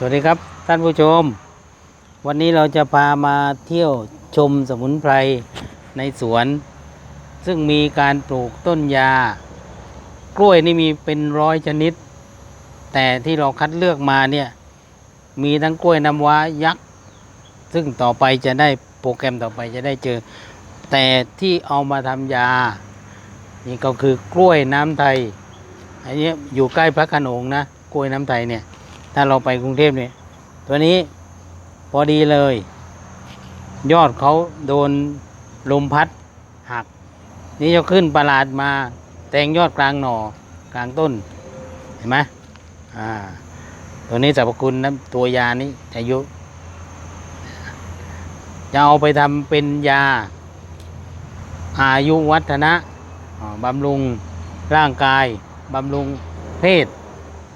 สวัสดีครับท่านผู้ชม วันนี้เราจะพามาเที่ยวชมสมุนไพรในสวน ซึ่งมีการปลูกต้นยา กล้วยนี่มีเป็นร้อยชนิด แต่ที่เราคัดเลือกมาเนี่ย มีทั้งกล้วยน้ำว้ายักษ์ ซึ่งต่อไปจะได้โปรแกรมต่อไปจะได้เจอ แต่ที่เอามาทำยา นี่ก็คือกล้วยน้ำไทย อันนี้อยู่ใกล้พระขนงนะ กล้วยน้ำไทยเนี่ย ถ้าเราไปกรุงเทพเนี่ย ตัวนี้พอดีเลย ยอดเขาโดนลมพัดหัก นี่จะขึ้นประหลาดมา แตงยอดกลางหน่อกลางต้น เห็นไหมอ่า ตัวนี้สรรพคุณนะตัวยานี้อายุจะเอาไปทำเป็นยา อายุวัฒนะบำรุงร่างกาย บำรุงเพศ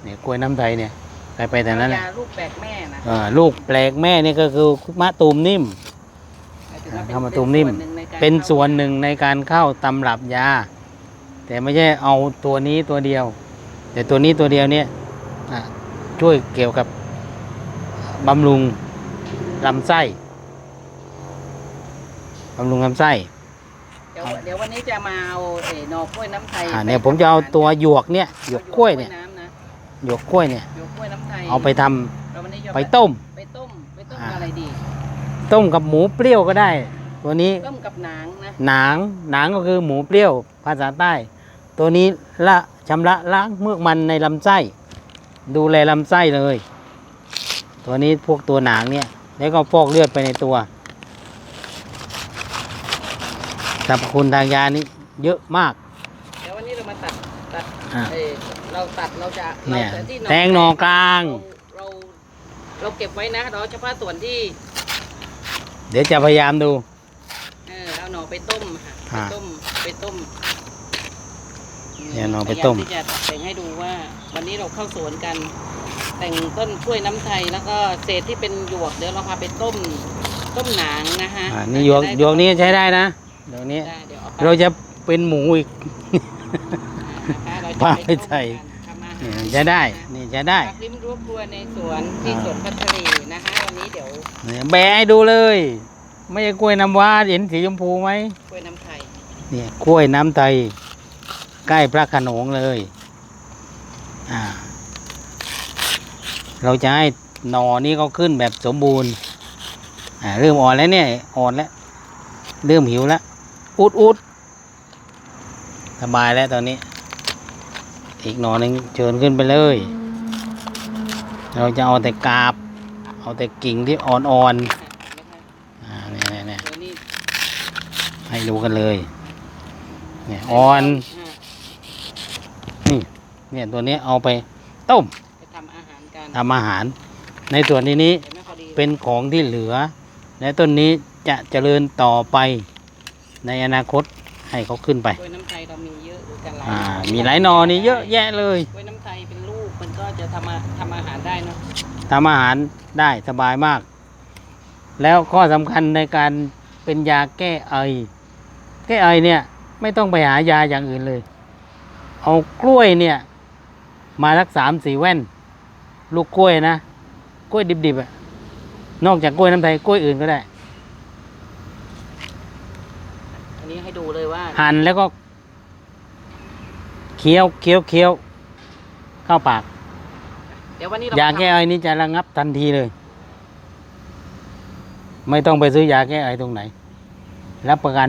เนี่ยกล้วยน้ำไทยเนี่ย ไปไปแต่นั้นแหละยาลูกแปลกแม่นะอ่าลูกแปลกแม่นี่ก็คือมะตูมนิ่มหมายถึงว่าเข้ามาตุ่มนิ่ม เป็นส่วนหนึ่งในการเข้าตำรับยา แต่ไม่ใช่เอาตัวนี้ตัวเดียว แต่ตัวนี้ตัวเดียวเนี่ยอะช่วยเกี่ยวกับบำรุงลำไส้บำรุงลำไส้เดี๋ยวเดี๋ยววันนี้จะมาเอาเอ่อหน่อกล้วยน้ำไทยอ่าเนี่ยผมจะเอาตัวหยวกเนี่ยหยวกกล้วยเนี่ย น้ำนะ หยวกกล้วยเนี่ย หยวกกล้วยน้ำไทยเอาไปทำเราวันนี้จะไปต้ม ไปต้มไปต้มอ่าอะไรดีต้มกับหมูเปรี้ยวก็ได้ ตัวนี้ต้มกับหนังนะหนางหนางก็คือหมูเปรี้ยวภาษาใต้ ตัวนี้ละชำระล้างเมือกมันในลำไส้ ดูแลลำไส้เลย ตัวนี้พวกตัวหนางเนี่ย แล้วก็ฟอกเลือดไปในตัวสรรพคุณทางยานี้เยอะมาก เดี๋ยววันนี้เรามาตัดตัดอ่า เอ่อ เราตัดเราจะเราเนี่ยจะที่แตงหนอกลาง เราเราเราเก็บไว้นะเราเฉพาะส่วนที่เดี๋ยวจะพยายามดู เออเอาหน่อไปต้มค่ะไปอ่าต้มไปต้มเนี่ยหน่อไปต้ม พยายาที่จะแต่งให้ดูว่า วันนี้เราเข้าสวนกัน แต่งต้นกล้วยน้ำไทยแล้วก็เศษที่เป็นหยวกเดี๋ยวเราพาไปต้มต้มหนางนะคะอ่านี่หยวกจะได้หยวกนี้ใช้ได้นะหยวกนี้ ได้เดี๋ยวเอาไป เราจะเป็นหมูอีก นะคะเราจะพาไปไปต้มใส่กันทำอาหารเนี่ยใช้ได้ นี่ใช้ได้ผักริมรั้วครัวในสวนที่อ่าสวนพัทรีนะคะวันนี้เดี๋ยวเนี่ยแบะให้ดูเลย ไม่ใช่กล้วยน้ำว้าเห็นสีชมพูไหมกล้วยน้ำไทยเนี่ยกล้วยน้ำไทย ใกล้พระโขนงเลยอ่าเราจะให้หน่อนี้เขาขึ้นแบบสมบูรณ์อ่าเริ่มอ่อนแล้วเนี่ยอ่อนแล้วเริ่มหิวแล้วอุดอุดสบายแล้วตอนนี้ อีกหน่อหนึ่งเชิญขึ้นไปเลย เราจะเอาแต่กาบ เอาแต่กิ่งที่อ่อนนะคะๆอ่าเนี่ยเนี่ยเนี่ยเดี๋ยวนี้ให้ดูกันเลย เนี่ยอ่อนอ่าเนี่ยตัวนี้เอาไปต้มไปทำอาหารกันทำอาหาร ในส่วนที่นี้เห็นไหมพอดีเป็นของที่เหลือ และต้นนี้จะเจริญต่อไปในอนาคต ให้เขาขึ้นไปกล้วยน้ำไทยเรามีเยอะดูกันหลายอ่า มีหลายหนอนี่เยอะแยะเลยกล้วยน้ำไทยเป็นลูกมันก็จะทำอาทำอาหารได้เนาะทำอาหารได้สบายมาก แล้วข้อสำคัญในการเป็นยาแก้ไอ แก้ไอเนี่ยไม่ต้องไปหายาอย่างอื่นเลย เอากล้วยเนี่ย มาสักสามสี่แว่น ลูกกล้วยนะ กล้วยดิบๆอะนอกจากกล้วยน้ำไทยกล้วยอื่นก็ได้ อันนี้ให้ดู เลยว่าหั่นแล้วก็เคี้ยวเคี้ยวเคี้ยวเข้าปาก เดี๋ยววันนี้เรายาทำแก้ไอนี้จะระงับทันทีเลย ไม่ต้องไปซื้อยาแก้ไอตรงไหน รับประกัน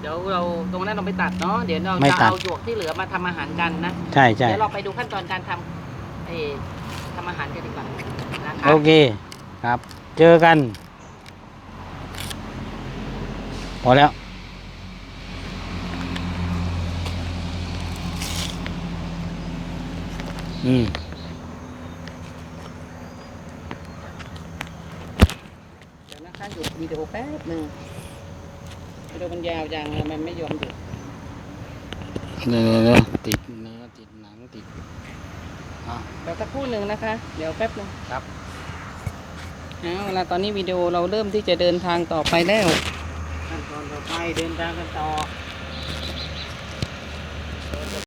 เดี๋ยวเราตรงนั้นเราไปตัดเนาะเดี๋ยวเราไม่จะตัด เอาหยวกที่เหลือมาทำอาหารกันนะใช่ใช่เดี๋ยวเราไปดูขั้นตอนการทำเอ่อทำอาหารกันดีกว่านะคะ โอเคครับ เจอกัน พอแล้ว อืมเดี๋ยวนะคะหยุดวิดีโอแป๊บหนึ่งวิดีโอมันยาวจังเลยมันไม่ยอมหยุดเดี๋ยวๆๆติดเนื้อติดหนังติดอะเดี๋ยวสักครู่หนึ่งนะคะ เดี๋ยวแป๊บหนึงครับ เอาละตอนนี้วิดีโอเราเริ่มที่จะเดินทางต่อไปแล้วขั้นต อนต่อไปเดินทางกันต่อ